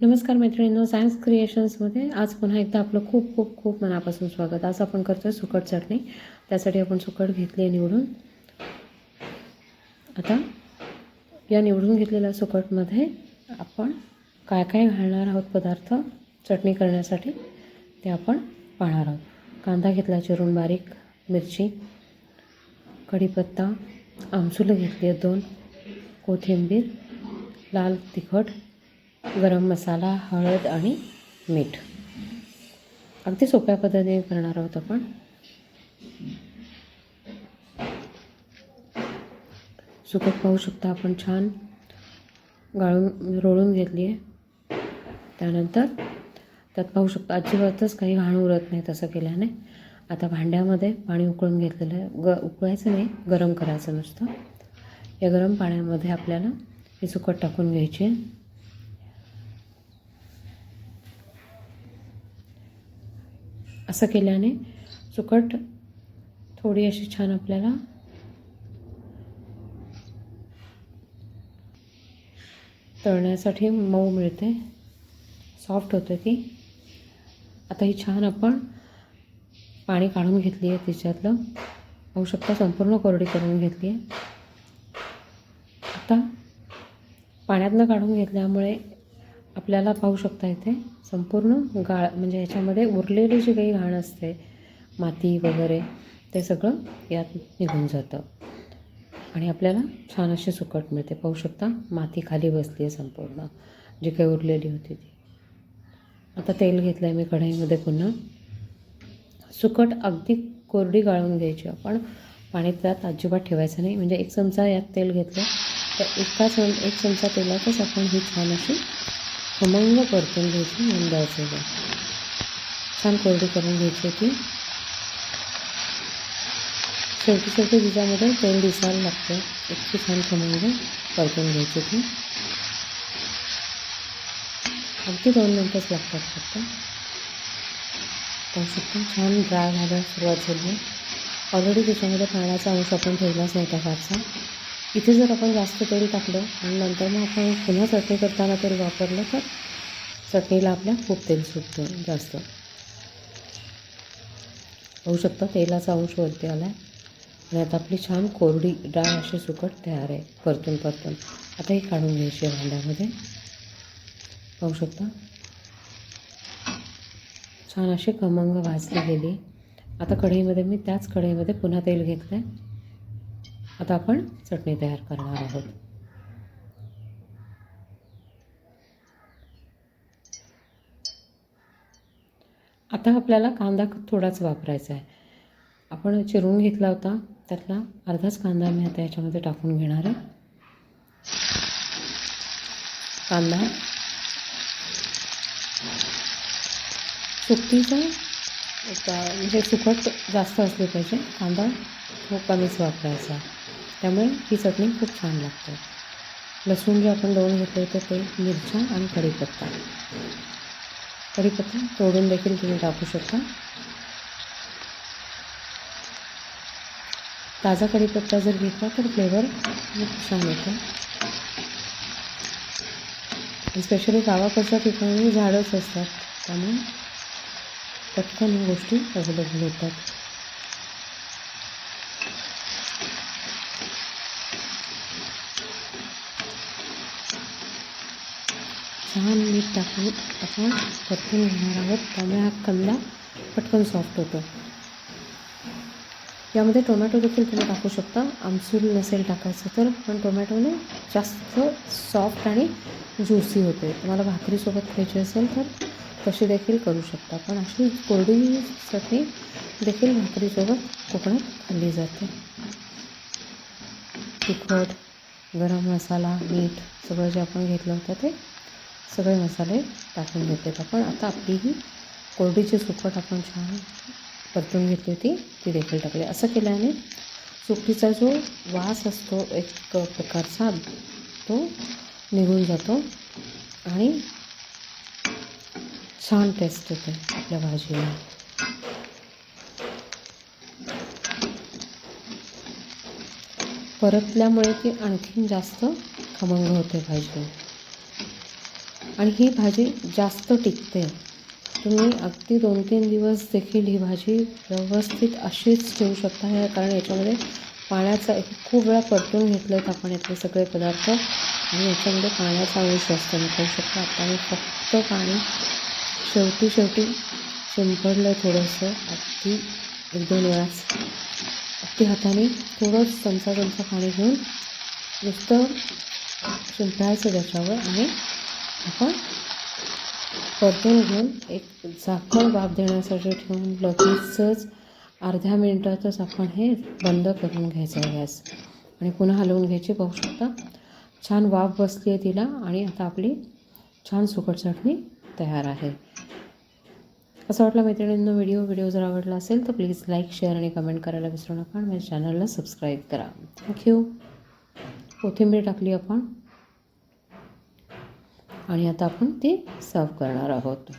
नमस्कार मैत्रिणींनो सायन्स क्रिएशन्समध्ये आज पुन्हा एकदा आपलं खूप खूप खूप मनापासून स्वागत. आज आपण करतो आहे सुकट चटणी. त्यासाठी आपण सुकट घेतली आहे निवडून. आता या निवडून घेतलेल्या सुकटमध्ये आपण काय काय घालणार आहोत पदार्थ चटणी करण्यासाठी ते आपण पाहणार आहोत. कांदा घेतला चिरून बारीक मिरची कढीपत्ता आमसुलं घेतली आहेत दोन कोथिंबीर लाल तिखट गरम मसाला हळद आणि मीठ. अगदी सोप्या पद्धतीने करणार आहोत आपण. सुकत पाहू शकता आपण छान. गाळून रोळून घेतली आहे. त्यानंतर त्यात पाहू शकता अजिबातच काही घाण उरत नाही तसं केल्याने. आता भांड्यामध्ये पाणी उकळून घेतलेलं आहे. ग उकळायचं नाही गरम करायचं नुसतं. या गरम पाण्यामध्ये आपल्याला हे सुकट टाकून घ्यायची. असं केल्याने सुकट थोडी अशी छान आपल्याला तळण्यासाठी मऊ मिळते. सॉफ्ट होते ती. आता ही छान आपण पाणी काढून घेतली आहे तिच्यातलं. पाहू शकता संपूर्ण कोरडी करून घेतली आहे. आता पाण्यातनं काढून घेतल्यामुळे आपल्याला पाहू शकता इथे संपूर्ण गाळ म्हणजे ह्याच्यामध्ये उरलेली जी काही घाण असते माती वगैरे ते सगळं यात निघून जातं. आणि आपल्याला छान अशी सुकट मिळते. पाहू शकता माती खाली बसली आहे संपूर्ण. जी काही उरलेली होती ती. आता तेल घेतलं आहे मी कढईमध्ये पुन्हा. सुकट अगदी कोरडी गाळून घ्यायची आपण. पाणी त्यात अजिबात ठेवायचं नाही. म्हणजे एक चमचा यात तेल घेतलं तर एका चम एक चमचा तेलातच आपण ही छान अशी खमंग परतून घ्यायची आहे छान कोरडी करून घ्यायची होती. शेवटी शेवटी तिच्यामध्ये तेल दिसायला लागतं. इतकी छान खमंग परतून घ्यायची होती. अगदी दोन मिनटंच लागतात फक्त. पाहू शकतो छान ड्राय व्हायला सुरुवात झाली. ऑलरेडी त्याच्यामध्ये पाण्याचा अंश आपण ठेवलाच नव्हता फारसा. इथे जर आपण जास्त तेल टाकलं आणि नंतर मग आपण पुन्हा चटणी करताना तेल वापरलं तर चटणीला आपल्या खूप तेल सुटतं जास्त. पाहू शकता तेलाचा अंश वरती आला आहे आणि आता आपली छान कोरडी डाळ अशी सुकट तयार आहे परतून परतून. आता ही काढून घ्यायची आहे भांड्यामध्ये. पाहू शकता. छान अशी खमंग भाजली गेली. आता कढईमध्ये मी त्याच कढईमध्ये पुन्हा तेल घेतलं आहे आता आपण चटणी तयार करणार आहोत. आता आपल्याला कांदा थोडाच वापरायचा आहे. आपण चिरून घेतला होता त्यातला अर्धाच कांदा मी आता याच्यामध्ये टाकून घेणार आहे. कांदा सुकटीचा म्हणजे सुकट जास्त असली पाहिजे. कांदा खूप कमीच वापरायचा त्यामुळे ही चटणी खूप छान लागते. लसूण जे आपण दोन घेतले होते ते मिरच्या आणि कढीपत्ता. कढीपत्ता तोडून देखील तुम्ही टाकू शकता. ताजा कढीपत्ता जर घेतला तर फ्लेवर खूप छान येतो. स्पेशली गावाकडच्या ठिकाणी झाडच असतात त्यामुळे पटकन ह्या गोष्टी अवेलेबल होतात. छान मीठ टाकून आपण परतून घेणार आहोत. त्यामुळे हा कंदा पटकन सॉफ्ट होतो यामध्ये टोमॅटो देखील तुम्ही टाकू शकता. आमसूल नसेल टाकायचं तर पण टोमॅटोने जास्त सॉफ्ट आणि ज्युसी होते तुम्हाला भाकरीसोबत खायची असेल तर तशी देखील करू शकता. पण अशी कोरडी चटणी देखील भाकरीसोबत कोकणात खाल्ली जाते. तिखट गरम मसाला मीठ सगळं जे आपण घेतलं होतं ते सगळे मसाले टाकून घेतलेत आपण. आता आपली ही कोरडीची सुकट आपण छान परतून घेतली होती ती देखील टाकली. असं केल्याने सुकटीचा जो वास असतो एक प्रकारचा तो निघून जातो आणि छान टेस्ट येते आपल्या भाजीला. परतल्यामुळे ती आणखीन जास्त खमंग होते भाजी आणि ही भाजी जास्त टिकते. तुम्ही अगदी दोन तीन दिवस देखील ही भाजी व्यवस्थित अशीच ठेवू शकता. कारण याच्यामध्ये पाण्याचा एक खूप वेळा परतून घेतले आहेत आपण यातले सगळे पदार्थ. आणि याच्यामध्ये पाण्याचा अंश जास्त निघू शकता. आता मी फक्त पाणी शेवटी शेवटी शिंपडलं थोडंसं. अगदी एक दोन वेळाच. अगदी हाताने थोडंच चमचा चमचा पाणी घेऊन नुसतं शिंपडायचं त्याच्यावर आणि आपण परतून घेऊन एक झाकण वाफ देण्यासाठी ठेवून लगेचच अर्ध्या मिनिटातच आपण हे बंद करून घ्यायचं आहे गॅस. आणि पुन्हा हलवून घ्यायची पाहू शकता. छान वाफ बसली आहे तिला आणि आता आपली छान सुकट चटणी तयार आहे. असं वाटलं मैत्रिणींनो व्हिडिओ व्हिडिओ जर आवडला असेल तर प्लीज लाईक शेअर आणि कमेंट करायला विसरू नका आणि माझ्या चॅनलला सबस्क्राईब करा. थँक्यू कोथिंबीर टाकली आपण. आणि आता आपण ते सर्व करणार आहोत.